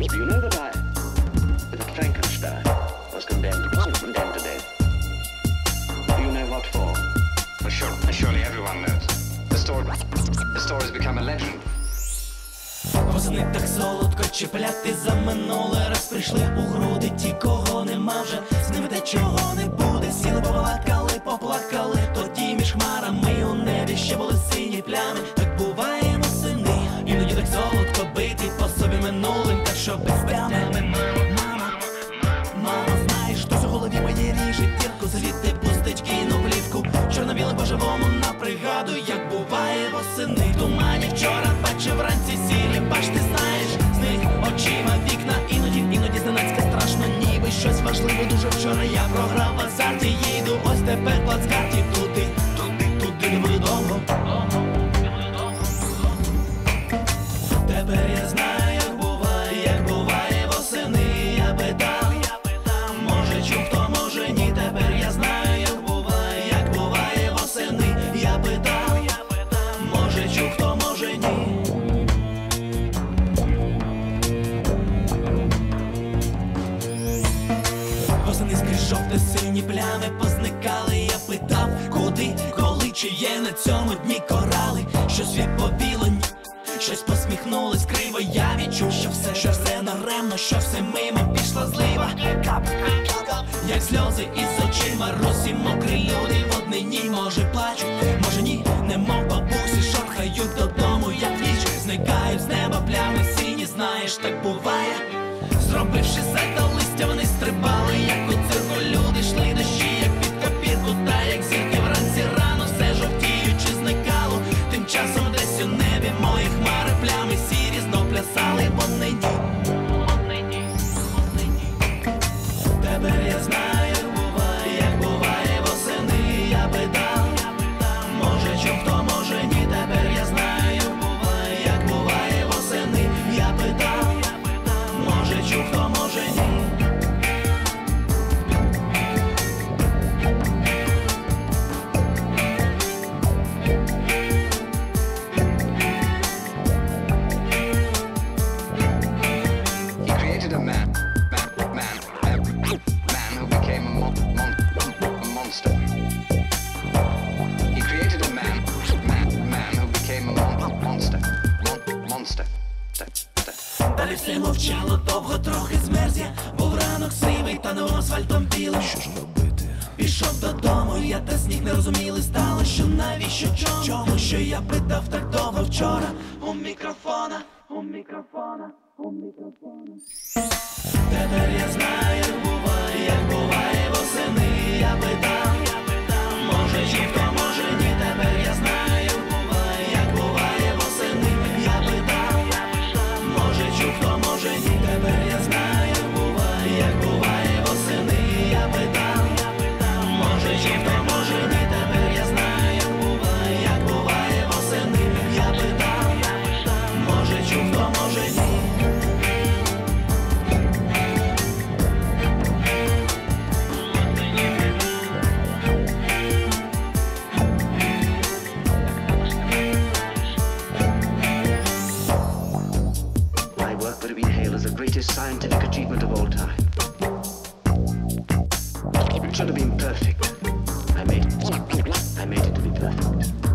You know that I, that Frankenstein was condemned, condemned to death. Do you know what for? Well, sure, surely everyone knows. The story, the story's become a legend. Восени так солодко чіпляти за минуле раз прийшли у груди ті, кого нема вже з ними те чого не програв в азарті, їду, ось тепер плацкарті плями позникали, я питав, куди, коли, чи є на цьому дні корали, щось відповіло ні. Щось посміхнулось криво, я відчув, що все, що все наремно, що все мимо пішла злива. Кап, як сльози із очима, русі мокрі люди в однині, може плачуть, може ні, немов бабусі, шорхають додому, як ніч, зникають з неба плями сині, знаєш, так буває. Зробивши сальто monster. Далі все мовчало довго, трохи змерз я Був ранок сивий, та не асфальтом білим Що ж робити? Пішов додому, я та сніг не розуміли стало, що навіщо чому? Чому що я питав так довго вчора у мікрофона, у мікрофона, у мікрофона. Тепер я знаю, буває, як буває восени, я питав, scientific achievement of all time. It should have been perfect. I made it. I made it to be perfect.